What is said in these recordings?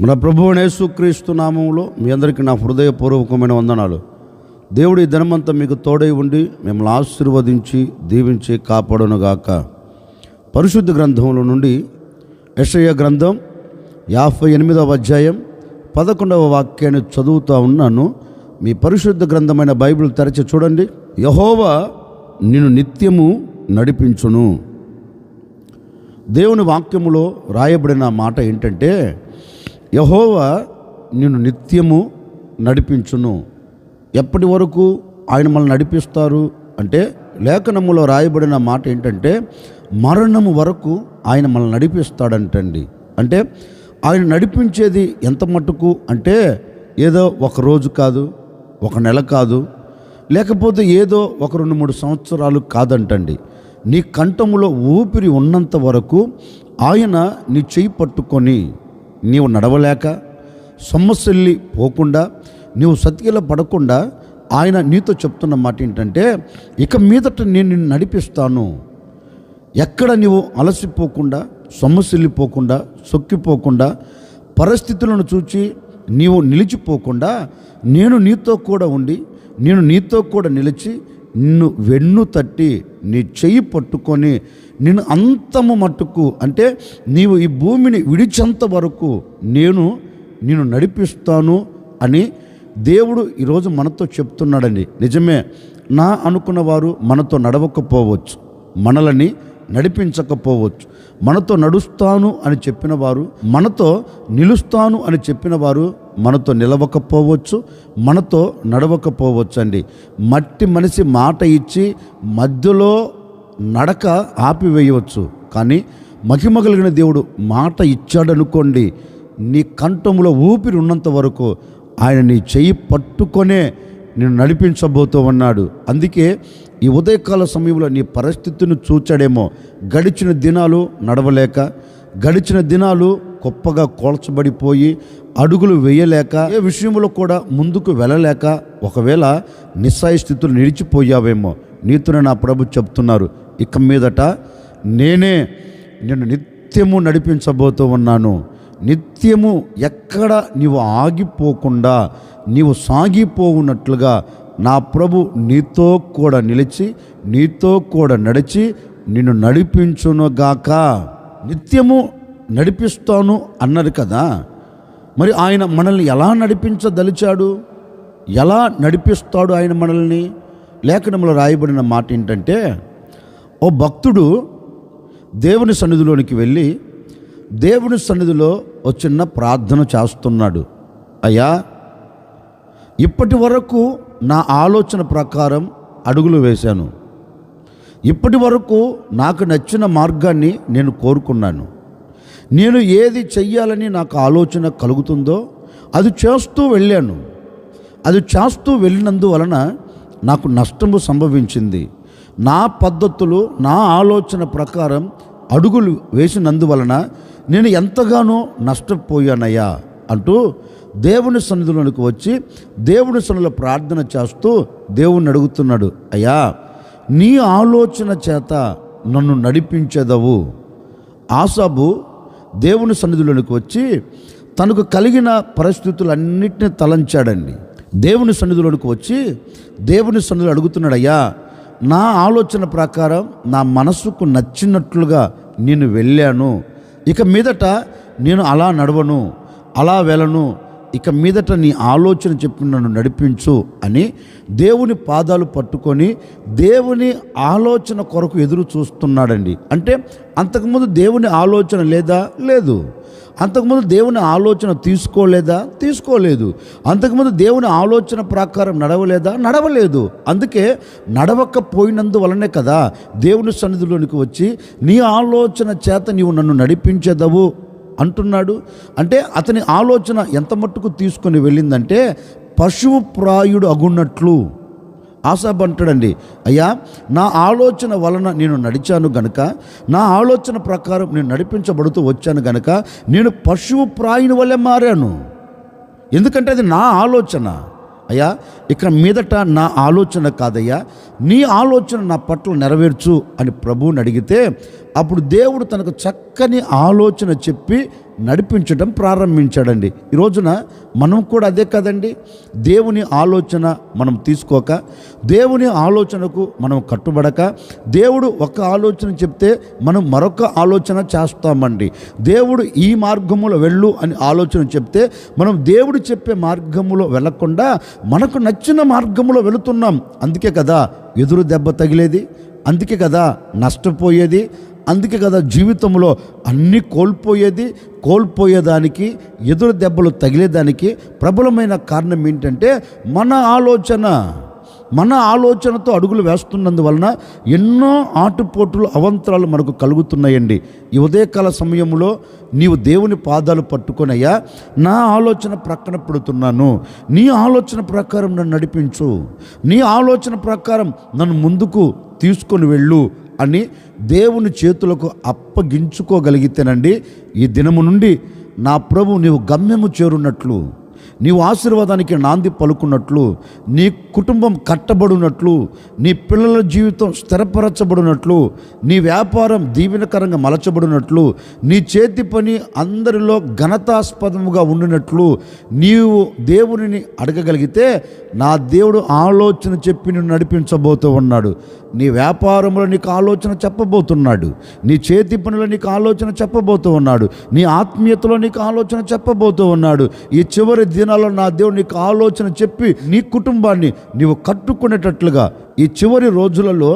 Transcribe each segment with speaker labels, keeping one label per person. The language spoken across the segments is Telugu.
Speaker 1: మన ప్రభు యేసుక్రీస్తు నామంలో మీ అందరికీ నా హృదయపూర్వకమైన వందనాలు. దేవుడి ధనమంతా మీకు తోడై ఉండి మిమ్మల్ని ఆశీర్వదించి దీవించి కాపాడునుగాక. పరిశుద్ధ గ్రంథంలో నుండి యషయ గ్రంథం యాభై ఎనిమిదవ అధ్యాయం పదకొండవ వాక్యాన్ని చదువుతూ ఉన్నాను. మీ పరిశుద్ధ గ్రంథమైన బైబిల్ తెరచి చూడండి. యహోవా నిన్ను నిత్యము నడిపించును. దేవుని వాక్యములో రాయబడిన మాట ఏంటంటే యహోవా నిన్ను నిత్యము నడిపించును. ఎప్పటి వరకు ఆయన మనల్ని నడిపిస్తారు? అంటే లేఖనములో రాయబడిన మాట ఏంటంటే మరణము వరకు ఆయన మనల్ని నడిపిస్తాడంటండి. అంటే ఆయన నడిపించేది ఎంత మట్టుకు అంటే ఏదో ఒక రోజు కాదు ఒక నెల కాదు లేకపోతే ఏదో ఒక రెండు మూడు సంవత్సరాలు కాదంటండి. నీ కంఠములో ఊపిరి ఉన్నంత వరకు ఆయన నీ చెయ్యి పట్టుకొని నీవు నడవలేక సమస్యల్ని పోకుండా నీవు సతికిల పడకుండా ఆయన నీతో చెప్తున్న మాట ఏంటంటే ఇక మీదట నేను నిన్ను నడిపిస్తాను. ఎక్కడ నీవు అలసిపోకుండా సొమ్మసిల్లిపోకుండా సొక్కిపోకుండా పరిస్థితులను చూచి నీవు నిలిచిపోకుండా నేను నీతో కూడా ఉండి నేను నీతో కూడా నిలిచి నిన్ను వెన్ను తట్టి నీ చెయ్యి పట్టుకొని నేను అంతము మట్టుకు అంటే నీవు ఈ భూమిని విడిచేంత వరకు నేను నిన్ను నడిపిస్తాను అని దేవుడు ఈరోజు మనతో చెప్తున్నాడండి. నిజమే నా అనుకున్న వారు మనతో నడవకపోవచ్చు మనలని నడిపించకపోవచ్చు. మనతో నడుస్తాను అని చెప్పిన వారు మనతో నిలుస్తాను అని చెప్పిన వారు మనతో నిలవకపోవచ్చు మనతో నడవకపోవచ్చు అండి మట్టి మనిషి మాట ఇచ్చి మధ్యలో నడక ఆపివేయవచ్చు కానీ మహిమ కలిగిన దేవుడు మాట ఇచ్చాడనుకోండి నీ కంఠంలో ఊపిరి ఉన్నంత వరకు ఆయన నీ చెయ్యి పట్టుకొనే నేను నడిపించబోతూ ఉన్నాడు అందుకే ఈ ఉదయకాల సమయంలో నీ పరిస్థితిని చూచాడేమో. గడిచిన దినాలు నడవలేక గడిచిన దినాలు గొప్పగా కోల్చబడిపోయి అడుగులు వేయలేక ఏ విషయంలో కూడా ముందుకు వెళ్ళలేక ఒకవేళ నిస్సాయ స్థితులు నిలిచిపోయావేమో. నీతోనే నా ప్రభు చెప్తున్నారు. ఇక మీదట నేనే నిన్ను నిత్యము నడిపించబోతూ ఉన్నాను. నిత్యము ఎక్కడ నీవు ఆగిపోకుండా నీవు సాగిపోవున్నట్లుగా నా ప్రభు నీతో కూడా నిలిచి నీతో కూడా నడిచి నిన్ను నడిపించునుగాక నిత్యము నడిపిస్తాను అన్నారు కదా. మరి ఆయన మనల్ని ఎలా నడిపించదలిచాడు? ఎలా నడిపిస్తాడు ఆయన మనల్ని? లేఖనంలో రాయబడిన మాట ఏంటంటే ఓ భక్తుడు దేవుని సన్నిధిలోనికి వెళ్ళి దేవుని సన్నిధిలో ఓ చిన్న ప్రార్థన చేస్తున్నాడు. అయ్యా ఇప్పటి వరకు నా ఆలోచన ప్రకారం అడుగులు వేశాను. ఇప్పటి వరకు నాకు నచ్చిన మార్గాన్ని నేను కోరుకున్నాను. నేను ఏది చెయ్యాలని నాకు ఆలోచన కలుగుతుందో అది చేస్తూ వెళ్ళాను. అది చేస్తూ వెళ్ళినందువలన నాకు నష్టము సంభవించింది. నా పద్ధతులు నా ఆలోచన ప్రకారం అడుగులు వేసినందువలన నేను ఎంతగానో నష్టపోయానయ్యా అంటూ దేవుని సన్నిధిలోనికి వచ్చి దేవుని సన్నిధిలో ప్రార్థన చేస్తూ దేవుణ్ణి అడుగుతున్నాడు అయ్యా నీ ఆలోచన చేత నన్ను నడిపించేదవు. ఆసాబు దేవుని సన్నిధిలోనికి వచ్చి తనకు కలిగిన పరిస్థితులన్నిటిని తలంచాడండి. దేవుని సన్నిధిలోనికి వచ్చి దేవుని సన్నిధిలో అడుగుతున్నాడు అయ్యా నా ఆలోచన ప్రకారం నా మనసుకు నచ్చినట్లుగా నేను వెళ్ళాను. ఇక మీదట నేను అలా నడవను అలా వెళ్ళను ఇక మీదట నీ ఆలోచన చెప్పి నన్ను నడిపించు అని దేవుని పాదాలు పట్టుకొని దేవుని ఆలోచన కొరకు ఎదురు చూస్తున్నాడండి. అంటే అంతకుముందు దేవుని ఆలోచన లేదా? లేదు. అంతకుముందు దేవుని ఆలోచన తీసుకోలేదా? తీసుకోలేదు. అంతకుముందు దేవుని ఆలోచన ప్రకారం నడవలేదా? నడవలేదు. అందుకే నడవకపోయినందువలనే కదా దేవుని సన్నిధిలోనికి వచ్చి నీ ఆలోచన చేత నీవు నన్ను నడిపించేదవు అంటున్నాడు. అంటే అతని ఆలోచన ఎంత మట్టుకు తీసుకొని వెళ్ళిందంటే పశువు ప్రాయుడు అగున్నట్లు ఆసాబ్ అంటాడండి అయ్యా నా ఆలోచన వలన నేను నడిచాను గనక నా ఆలోచన ప్రకారం నేను నడిపించబడుతూ వచ్చాను గనక నేను పశువు ప్రాయుని వల్లే మారాను. ఎందుకంటే అది నా ఆలోచన. అయ్యా ఇక మీదట నా ఆలోచన కాదయ్యా నీ ఆలోచన నా పట్ల నెరవేర్చు అని ప్రభువుని అడిగితే అప్పుడు దేవుడు తనకు చక్కని ఆలోచన చెప్పి నడిపించడం ప్రారంభించాడండి. ఈ రోజున మనం కూడా అదే కదండి దేవుని ఆలోచన మనం తీసుకోక దేవుని ఆలోచనకు మనం కట్టుబడక దేవుడు ఒక ఆలోచన చెప్తే మనం మరొక ఆలోచన చేస్తామండి. దేవుడు ఈ మార్గములో వెళ్ళు అని ఆలోచన చెప్తే మనం దేవుడు చెప్పే మార్గములో వెళ్ళకుండా మనకు నచ్చిన మార్గములో వెళుతున్నాం. అందుకే కదా ఎదురు దెబ్బ తగిలేది అందుకే కదా నష్టపోయేది అందుకే కదా జీవితంలో అన్నీ కోల్పోయేది కోల్పోయేదానికి ఎదురు దెబ్బలు తగిలేదానికి ప్రబలమైన కారణం ఏంటంటే మన ఆలోచన. మన ఆలోచనతో అడుగులు వేస్తున్నందువలన ఎన్నో ఆటుపోటులు అవంతరాలు మనకు కలుగుతున్నాయండి. ఈ ఉదయకాల సమయంలో నీవు దేవుని పాదాలు పట్టుకొనయ్యా నా ఆలోచన ప్రక్కన పెడుతున్నాను. నీ ఆలోచన ప్రకారం నన్ను నడిపించు. నీ ఆలోచన ప్రకారం నన్ను ముందుకు తీసుకొని వెళ్ళు అని దేవుని చేతులకు అప్పగించుకోగలిగితేనండి ఈ దినము నుండి నా ప్రభు నీవు గమ్యము చేరున్నట్లు. నీవు ఆశీర్వాదానికి నాంది పలుకున్నట్లు నీ కుటుంబం కట్టబడినట్లు నీ పిల్లల జీవితం స్థిరపరచబడినట్లు నీ వ్యాపారం దీవెనకరంగా మలచబడినట్లు నీ చేతి పని అందరిలో ఘనతాస్పదముగా ఉండినట్లు నీవు దేవునిని అడగగలిగితే నా దేవుడు ఆలోచన చెప్పి నిన్ను నడిపించబోతూ ఉన్నాడు. నీ వ్యాపారంలో నీకు ఆలోచన చెప్పబోతున్నాడు. నీ చేతి పనిలో నీకు ఆలోచన చెప్పబోతూ ఉన్నాడు. నీ ఆత్మీయతలో నీకు ఆలోచన చెప్పబోతూ ఉన్నాడు. ఈ చివరి దినాల్లో నా దేవుడు నీకు ఆలోచన చెప్పి నీ కుటుంబాన్ని నీవు కట్టుకునేటట్లుగా ఈ చివరి రోజులలో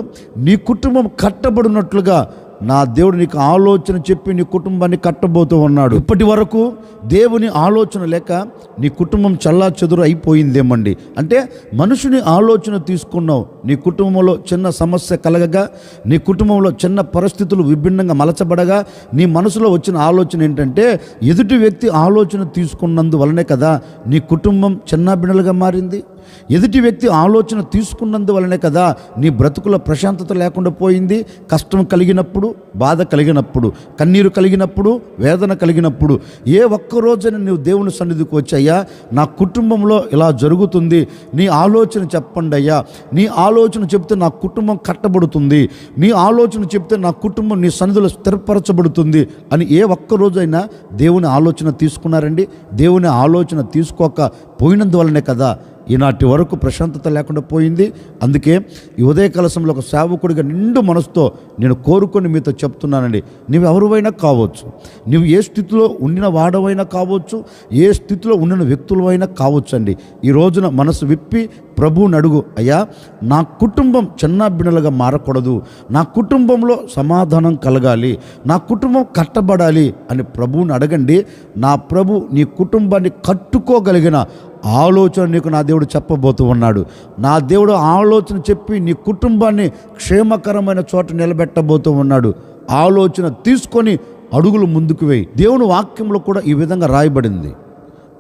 Speaker 1: నీ కుటుంబం కట్టబడినట్లుగా నా దేవుడు నీకు ఆలోచన చెప్పి నీ కుటుంబాన్ని కట్టబోతూ ఉన్నాడు. ఇప్పటి వరకు దేవుని ఆలోచన లేక నీ కుటుంబం చల్లా చెదురు అయిపోయిందేమండి? అంటే మనుషుని ఆలోచన తీసుకున్నావు నీ కుటుంబంలో చిన్న సమస్య కలగగా నీ కుటుంబంలో చిన్న పరిస్థితులు విభిన్నంగా మలచబడగా నీ మనసులో వచ్చిన ఆలోచన ఏంటంటే ఎదుటి వ్యక్తి ఆలోచన తీసుకున్నందువలనే కదా నీ కుటుంబం చిన్న బిడ్డలుగా మారింది? ఎదుటి వ్యక్తి ఆలోచన తీసుకున్నందువలనే కదా నీ బ్రతుకుల ప్రశాంతత లేకుండా పోయింది కష్టం కలిగినప్పుడు బాధ కలిగినప్పుడు కన్నీరు కలిగినప్పుడు వేదన కలిగినప్పుడు. ఏ ఒక్క రోజైనా నువ్వు దేవుని సన్నిధికి వచ్చాయా నా కుటుంబంలో ఇలా జరుగుతుంది నీ ఆలోచన చెప్పండి అయ్యా. నీ ఆలోచన చెప్తే నా కుటుంబం కట్టబడుతుంది నీ ఆలోచన చెప్తే నా కుటుంబం నీ సన్నిధిలో స్థిరపరచబడుతుంది అని ఏ ఒక్క రోజైనా దేవుని ఆలోచన తీసుకున్నారండి. దేవుని ఆలోచన తీసుకోక పోయినందువలనే కదా ఈనాటి వరకు ప్రశాంతత లేకుండా పోయింది. అందుకే ఈ ఉదయ కలశంలో ఒక సేవకుడిగా నిండు మనసుతో నేను కోరుకొని మీతో చెప్తున్నానండి. నువ్వు ఎవరివైనా కావచ్చు. నువ్వు ఏ స్థితిలో ఉండిన వాడవైనా కావచ్చు. ఏ స్థితిలో ఉండిన వ్యక్తులవైనా కావచ్చు అండి ఈ రోజున మనసు విప్పి ప్రభువుని అడుగు. అయ్యా నా కుటుంబం చిన్న మారకూడదు. నా కుటుంబంలో సమాధానం కలగాలి. నా కుటుంబం కట్టబడాలి అని ప్రభువుని అడగండి. నా ప్రభు నీ కుటుంబాన్ని కట్టుకోగలిగిన ఆలోచన నీకు నా దేవుడు చెప్పబోతూ ఉన్నాడు. నా దేవుడు ఆలోచన చెప్పి నీ కుటుంబాన్ని క్షేమకరమైన చోట నిలబెట్టబోతూ ఉన్నాడు. ఆలోచన తీసుకొని అడుగులు ముందుకు వేయి. దేవుని వాక్యంలో కూడా ఈ విధంగా రాయబడింది.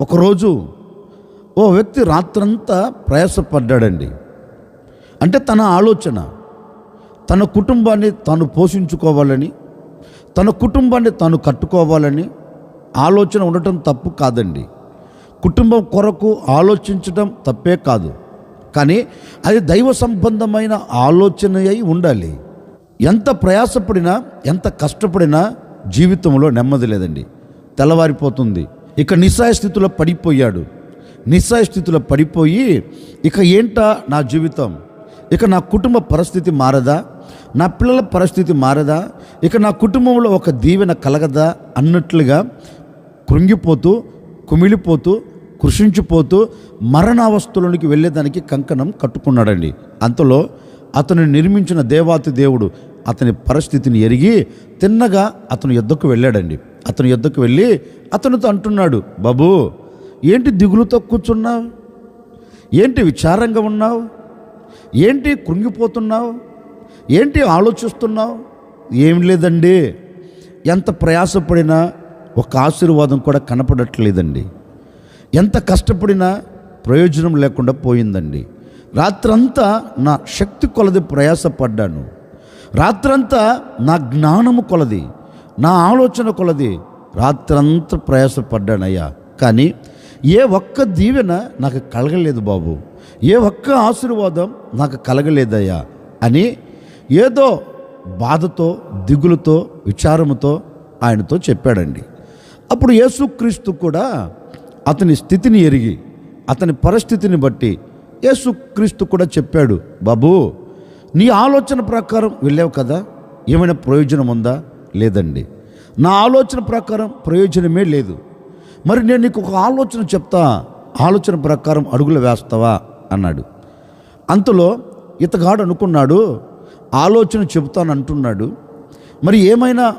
Speaker 1: ఒకరోజు ఓ వ్యక్తి రాత్రంతా ప్రయాసపడ్డాడండి. అంటే తన ఆలోచన తన కుటుంబాన్ని తాను పోషించుకోవాలని తన కుటుంబాన్ని తాను కట్టుకోవాలని ఆలోచన ఉండటం తప్పు కాదండి. కుటుంబం కొరకు ఆలోచించడం తప్పే కాదు. కానీ అది దైవ సంబంధమైన ఆలోచన అయి ఉండాలి. ఎంత ప్రయాసపడినా ఎంత కష్టపడినా జీవితంలో నెమ్మది లేదండి. తెల్లవారిపోతుంది. ఇక నిస్సాయ స్థితిలో పడిపోయాడు. నిస్సాయ స్థితిలో పడిపోయి ఇక ఏంటా నా జీవితం? ఇక నా కుటుంబ పరిస్థితి మారదా? నా పిల్లల పరిస్థితి మారదా? ఇక నా కుటుంబంలో ఒక దీవెన కలగదా? అన్నట్లుగా కృంగిపోతూ కుమిలిపోతూ కృషించిపోతూ మరణావస్థలోనికి వెళ్ళేదానికి కంకణం కట్టుకున్నాడండి. అంతలో అతను నిర్మించిన దేవాతి దేవుడు అతని పరిస్థితిని ఎరిగి తిన్నగా అతను యుద్ధకు వెళ్ళాడండి. అతని యుద్ధకు వెళ్ళి అతనితో అంటున్నాడు బాబు ఏంటి దిగులుతో కూర్చున్నావు? ఏంటి విచారంగా ఉన్నావు? ఏంటి కృంగిపోతున్నావు? ఏంటి ఆలోచిస్తున్నావు? ఏం లేదండి. ఎంత ప్రయాసపడినా ఒక ఆశీర్వాదం కూడా కనపడట్లేదండి. ఎంత కష్టపడినా ప్రయోజనం లేకుండా పోయిందండి. రాత్రంతా నా శక్తి కొలది ప్రయాసపడ్డాను. రాత్రంతా నా జ్ఞానము కొలది నా ఆలోచన కొలది రాత్రంతా ప్రయాసపడ్డానయ్యా. కానీ ఏ ఒక్క దీవెన నాకు కలగలేదు బాబు. ఏ ఒక్క ఆశీర్వాదం నాకు కలగలేదయ్యా అని ఏదో బాధతో దిగులుతో విచారముతో ఆయనతో చెప్పాడండి. అప్పుడు యేసుక్రీస్తు కూడా అతని స్థితిని ఎరిగి అతని పరిస్థితిని బట్టి యేసుక్రీస్తు కూడా చెప్పాడు బాబు నీ ఆలోచన ప్రకారం వెళ్ళావు కదా? ఏమైనా ప్రయోజనం ఉందా? లేదండి. నా ఆలోచన ప్రకారం ప్రయోజనమే లేదు. మరి నేను నీకు ఒక ఆలోచన చెప్తా. ఆలోచన ప్రకారం అడుగులు వేస్తావా? అన్నాడు. అంతలో ఇతగాడు అనుకున్నాడు ఆలోచన చెబుతాను అంటున్నాడు మరి ఏమైనా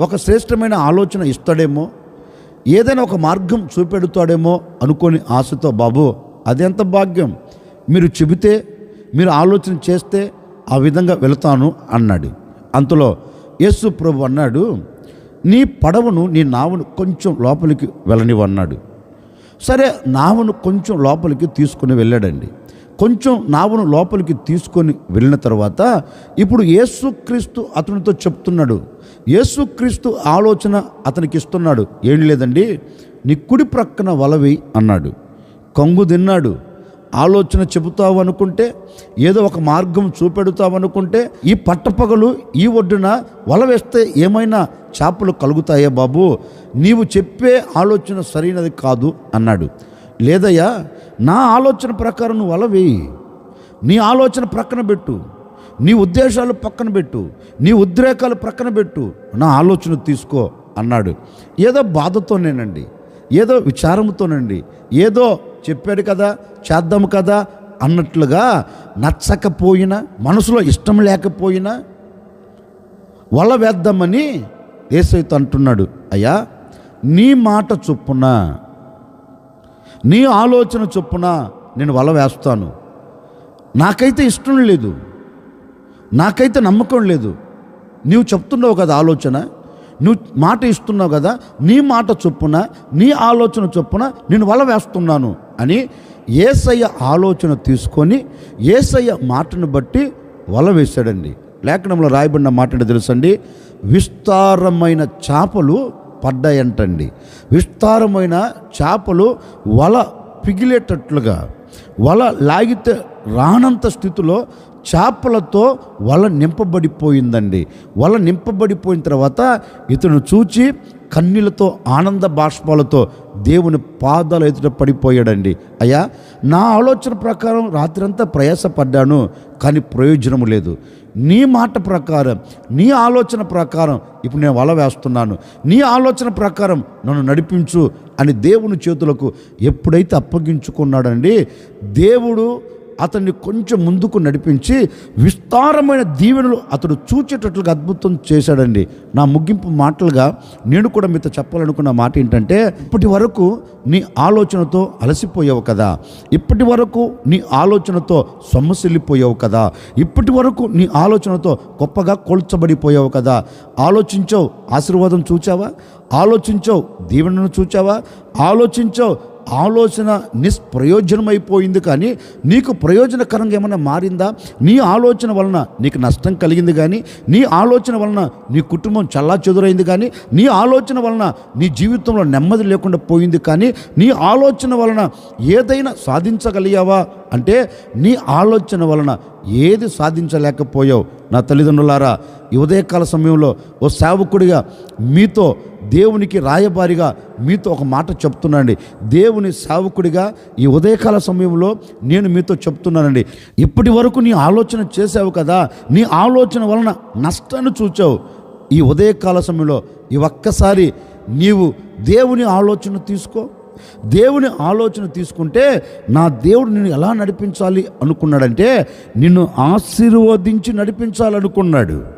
Speaker 1: ఒక శ్రేష్టమైన ఆలోచన ఇస్తాడేమో? ఏదైనా ఒక మార్గం చూపెడుతాడేమో అనుకొని ఆశతో బాబు అదెంత భాగ్యం? మీరు చెబితే మీరు ఆలోచన చేస్తే ఆ విధంగా వెళతాను అన్నాడు. అంతలో యేసు ప్రభు అన్నాడు నీ పడవను నీ నావను కొంచెం లోపలికి వెళ్ళనివన్నాడు సరే నావను కొంచెం లోపలికి తీసుకొని వెళ్ళాడండి. కొంచెం నావును లోపలికి తీసుకొని వెళ్ళిన తర్వాత ఇప్పుడు యేసుక్రీస్తు అతనితో చెప్తున్నాడు. యేసుక్రీస్తు ఆలోచన అతనికి ఇస్తున్నాడు. ఏం లేదండి? నీ కుడి ప్రక్కన వలవి అన్నాడు. కొంగు తిన్నాడు. ఆలోచన చెబుతావు అనుకుంటే ఏదో ఒక మార్గం చూపెడతావు అనుకుంటే ఈ పట్టపగలు ఈ ఒడ్డున వల వేస్తే ఏమైనా చేపలు కలుగుతాయా బాబు? నీవు చెప్పే ఆలోచన సరైనది కాదు అన్నాడు. లేదయ్యా నా ఆలోచన ప్రకారం నువ్వు వల వేయి నీ ఆలోచన ప్రక్కన పెట్టు. నీ ఉద్దేశాలు పక్కన పెట్టు. నీ ఉద్రేకాలు ప్రక్కన పెట్టు. నా ఆలోచన తీసుకో అన్నాడు. ఏదో బాధతోనేనండి. ఏదో విచారంతోనండి ఏదో చెప్పాడు కదా చేద్దాము కదా అన్నట్లుగా నచ్చకపోయినా మనసులో ఇష్టం లేకపోయినా వల వేద్దామని ఏసైతే అంటున్నాడు. అయ్యా నీ మాట చొప్పున నీ ఆలోచన చొప్పున నేను వల వేస్తాను. నాకైతే ఇష్టం లేదు. నాకైతే నమ్మకం లేదు. నీవు చెప్తున్నావు కదా ఆలోచన నువ్వు మాట ఇస్తున్నావు కదా నీ మాట చొప్పున నీ ఆలోచన చొప్పున నేను వల వేస్తున్నాను అని ఏసయ్య ఆలోచన తీసుకొని ఏసయ్య మాటను బట్టి వల వేశాడండి. లేఖనంలో రాయబడిన మాట తెలుసండి? విస్తారమైన చేపలు పడ్డాయంటండి. విస్తారమైన చేపలు వల పిగిలేటట్లుగా వల లాగితే రానంత స్థితిలో చేపలతో వల నింపబడిపోయిందండి. వల నింపబడిపోయిన తర్వాత ఇతను చూచి కన్నీలతో ఆనంద బాష్పాలతో దేవుని పాదాలు ఎదుట పడిపోయాడండి. అయ్యా నా ఆలోచన ప్రకారం రాత్రంతా ప్రయాసపడ్డాను కానీ ప్రయోజనం లేదు. నీ మాట ప్రకారం నీ ఆలోచన ప్రకారం ఇప్పుడు నేను వల వేస్తున్నాను. నీ ఆలోచన ప్రకారం నన్ను నడిపించు అని దేవుని చేతులకు ఎప్పుడైతే అప్పగించుకున్నాడండి దేవుడు అతన్ని కొంచెం ముందుకు నడిపించి విస్తారమైన దీవెనలు అతడు చూచేటట్లుగా అద్భుతం చేశాడండి. నా ముగింపు మాటలుగా నేను కూడా మీతో చెప్పాలనుకున్న మాట ఏంటంటే ఇప్పటి వరకు నీ ఆలోచనతో అలసిపోయావు కదా. ఇప్పటి వరకు నీ ఆలోచనతో సొమ్మసిల్లిపోయావు కదా. ఇప్పటి వరకు నీ ఆలోచనతో గొప్పగా కోల్చబడిపోయావు కదా. ఆలోచించావు ఆశీర్వాదం చూచావా? ఆలోచించావు దీవెనను చూచావా? ఆలోచించావు ఆలోచన నిష్ప్రయోజనమైపోయింది కానీ నీకు ప్రయోజనకరంగా ఏమైనా మారిందా? నీ ఆలోచన వలన నీకు నష్టం కలిగింది కానీ నీ ఆలోచన వలన నీ కుటుంబం చల్లా చెదురైంది కానీ నీ ఆలోచన వలన నీ జీవితంలో నెమ్మది లేకుండా పోయింది కానీ నీ ఆలోచన వలన ఏదైనా సాధించగలిగావా? అంటే నీ ఆలోచన వలన ఏది సాధించలేకపోయావు? నా తల్లిదండ్రులారా ఉదయకాల సమయంలో ఓ సేవకుడిగా మీతో దేవునికి రాయబారిగా మీతో ఒక మాట చెప్తున్నానండి. దేవుని సేవకుడిగా ఈ ఉదయకాల సమయంలో నేను మీతో చెప్తున్నానండి. ఇప్పటి వరకు నీ ఆలోచన చేసావు కదా నీ ఆలోచన వలన నష్టాన్ని చూచావు. ఈ ఉదయకాల సమయంలో ఈ ఒక్కసారి నీవు దేవుని ఆలోచన తీసుకో. దేవుని ఆలోచన తీసుకుంటే నా దేవుడు నిన్ను ఎలా నడిపించాలి అనుకున్నాడంటే నిన్ను ఆశీర్వదించి నడిపించాలనుకున్నాడు.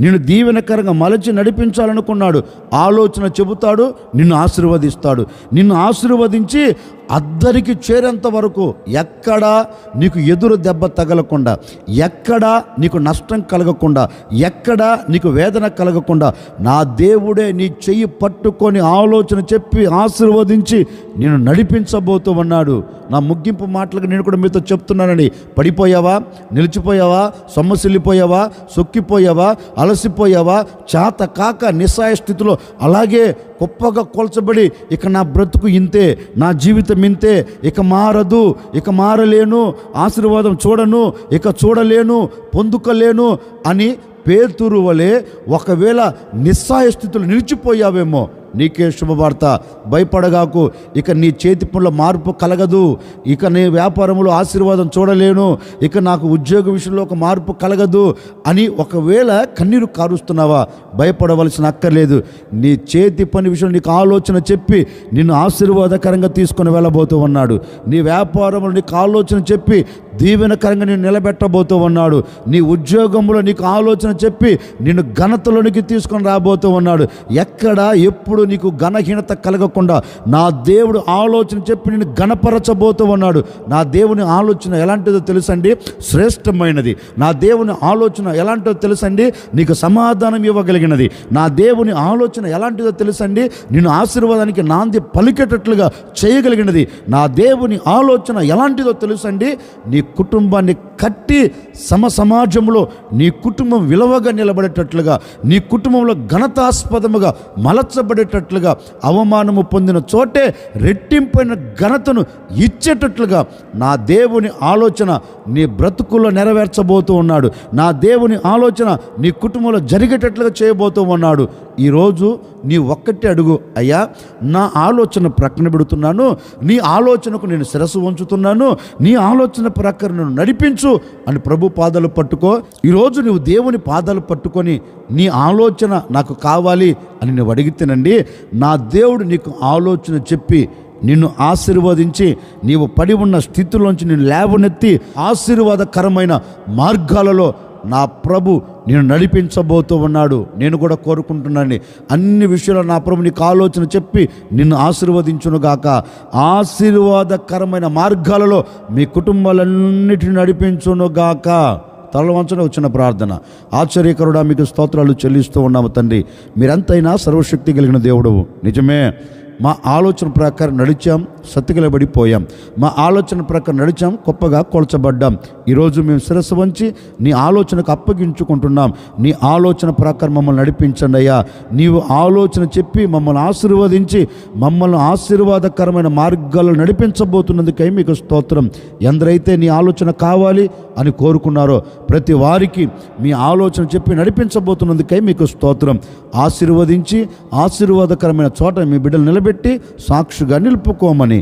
Speaker 1: నిన్ను దీవెనకరంగా మలచి నడిపించాలనుకున్నాడు. ఆలోచన చెబుతాడు నిన్ను ఆశీర్వదిస్తాడు. నిన్ను ఆశీర్వదించి అద్దరికి చేరేంత వరకు ఎక్కడా నీకు ఎదురు దెబ్బ తగలకుండా ఎక్కడా నీకు నష్టం కలగకుండా ఎక్కడా నీకు వేదన కలగకుండా నా దేవుడే నీ చెయ్యి పట్టుకొని ఆలోచన చెప్పి ఆశీర్వదించి నేను నడిపించబోతూ ఉన్నాడు. నా ముగింపు మాటలకు నేను కూడా మీతో చెప్తున్నానని పడిపోయావా? నిలిచిపోయావా? సొమ్మసిల్లిపోయావా? సొక్కిపోయావా? అలసిపోయావా? చేత కాక నిస్సాయ స్థితిలో అలాగే గొప్పగా కోల్చబడి ఇక నా బ్రతుకు ఇంతే. నా జీవితం ఇంతే ఇక మారదు ఇక మారలేను ఆశీర్వాదం చూడను ఇక చూడలేను పొందుకలేను అని పేతురు వలె ఒకవేళ నిస్సాయ స్థితిలో నిలిచిపోయావేమో నీకే శుభవార్త. భయపడగాకు ఇక నీ చేతి పనుల మార్పు కలగదు. ఇక నీ వ్యాపారంలో ఆశీర్వాదం చూడలేను. ఇక నాకు ఉద్యోగ విషయంలో ఒక మార్పు కలగదు అని ఒకవేళ కన్నీరు కారుస్తున్నావా భయపడవలసిన అక్కర్లేదు. నీ చేతి పని విషయంలో నీకు ఆలోచన చెప్పి నిన్ను ఆశీర్వాదకరంగా తీసుకొని వెళ్ళబోతూ ఉన్నాడు. నీ వ్యాపారంలో నీకు ఆలోచన చెప్పి దీవెనకరంగా నేను నిలబెట్టబోతూ ఉన్నాడు. నీ ఉద్యోగంలో నీకు ఆలోచన చెప్పి నిన్ను ఘనతలోనికి తీసుకొని రాబోతూ ఉన్నాడు. ఎక్కడ ఎప్పుడు నీకు ఘనహీనత కలగకుండా నా దేవుడు ఆలోచన చెప్పి నేను ఘనపరచబోతూ ఉన్నాడు. నా దేవుని ఆలోచన ఎలాంటిదో తెలుసండి? శ్రేష్టమైనది. నా దేవుని ఆలోచన ఎలాంటిదో తెలుసండి? నీకు సమాధానం ఇవ్వగలిగినది. నా దేవుని ఆలోచన ఎలాంటిదో తెలుసండి? నిన్ను ఆశీర్వాదానికి నాంది పలికేటట్లుగా చేయగలిగినది. నా దేవుని ఆలోచన ఎలాంటిదో తెలుసండి? నీ నీ కుటుంబాన్ని కట్టి సమ సమాజంలో నీ కుటుంబం విలువగా నిలబడేటట్లుగా నీ కుటుంబంలో ఘనతాస్పదముగా మలచబడేటట్లుగా అవమానము పొందిన చోటే రెట్టింపైన ఘనతను ఇచ్చేటట్లుగా నా దేవుని ఆలోచన నీ బ్రతుకుల్లో నెరవేర్చబోతూ ఉన్నాడు. నా దేవుని ఆలోచన నీ కుటుంబంలో జరిగేటట్లుగా చేయబోతూ ఉన్నాడు. ఈరోజు నీ ఒక్కటి అడుగు అయ్యా నా ఆలోచన ప్రక్కన పెడుతున్నాను నీ ఆలోచనకు నేను శిరస్సు ఉంచుతున్నాను నీ ఆలోచన ప్రక్కన నన్ను నడిపించు అని ప్రభు పాదాలు పట్టుకో. ఈరోజు నువ్వు దేవుని పాదాలు పట్టుకొని నీ ఆలోచన నాకు కావాలి అని నువ్వు అడిగితేనండి నా దేవుడు నీకు ఆలోచన చెప్పి నిన్ను ఆశీర్వదించి నీవు పడి ఉన్న స్థితిలోంచి నేను లేవనెత్తి ఆశీర్వాదకరమైన మార్గాలలో నా ప్రభు నేను నడిపించబోతూ ఉన్నాడు. నేను కూడా కోరుకుంటున్నాను. అన్ని విషయాలు నా ప్రభు నీకు ఆలోచన చెప్పి నిన్ను ఆశీర్వదించునుగాక ఆశీర్వాదకరమైన మార్గాలలో మీ కుటుంబాలన్నిటిని నడిపించునుగాక తలవంచడం వచ్చిన ప్రార్థన. ఆశ్చర్యకరుడా మీకు స్తోత్రాలు చెల్లిస్తూ ఉన్నాము తండ్రి. మీరంతైనా సర్వశక్తి కలిగిన దేవుడు నిజమే. మా ఆలోచన ప్రకారం నడిచాం సతికిలబడిపోయాం మా ఆలోచన ప్రకారం నడిచాం గొప్పగా కొల్చబడ్డాం. ఈరోజు మేము శిరస్సు వంచి నీ ఆలోచనకు అప్పగించుకుంటున్నాం. నీ ఆలోచన ప్రకారం మమ్మల్ని నడిపించండి అయ్యా. నీవు ఆలోచన చెప్పి మమ్మల్ని ఆశీర్వదించి మమ్మల్ని ఆశీర్వాదకరమైన మార్గాల్లో నడిపించబోతున్నందుకై మీకు స్తోత్రం. ఎందరైతే నీ ఆలోచన కావాలి అని కోరుకున్నారో ప్రతి వారికి మీ ఆలోచన చెప్పి నడిపించబోతున్నందుకై మీకు స్తోత్రం. ఆశీర్వదించి ఆశీర్వాదకరమైన చోట మీ బిడ్డలు నిలబెట్టి సాక్షిగా నిలుపుకోమని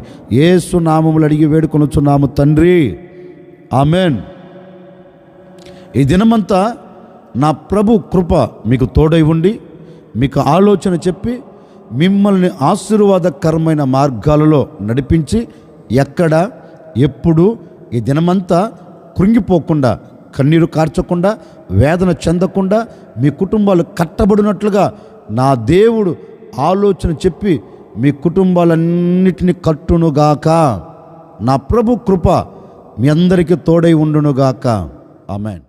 Speaker 1: ఏసు నామములు అడిగి వేడుకొనుచున్నాము తండ్రి. ఆమెన్. ఈ దినమంతా నా ప్రభు కృప మీకు తోడై ఉండి మీకు ఆలోచన చెప్పి మిమ్మల్ని ఆశీర్వాదకరమైన మార్గాలలో నడిపించి ఎక్కడ ఎప్పుడు ఈ దినమంతా కృంగిపోకుండా కన్నీరు కార్చకుండా వేదన చెందకుండా మీ కుటుంబాలు కట్టబడినట్లుగా నా దేవుడు ఆలోచన చెప్పి మీ కుటుంబాలన్నిటినీ కట్టునుగాక నా ప్రభు కృప మీ అందరికీ తోడై ఉండునుగాక ఆమెన్.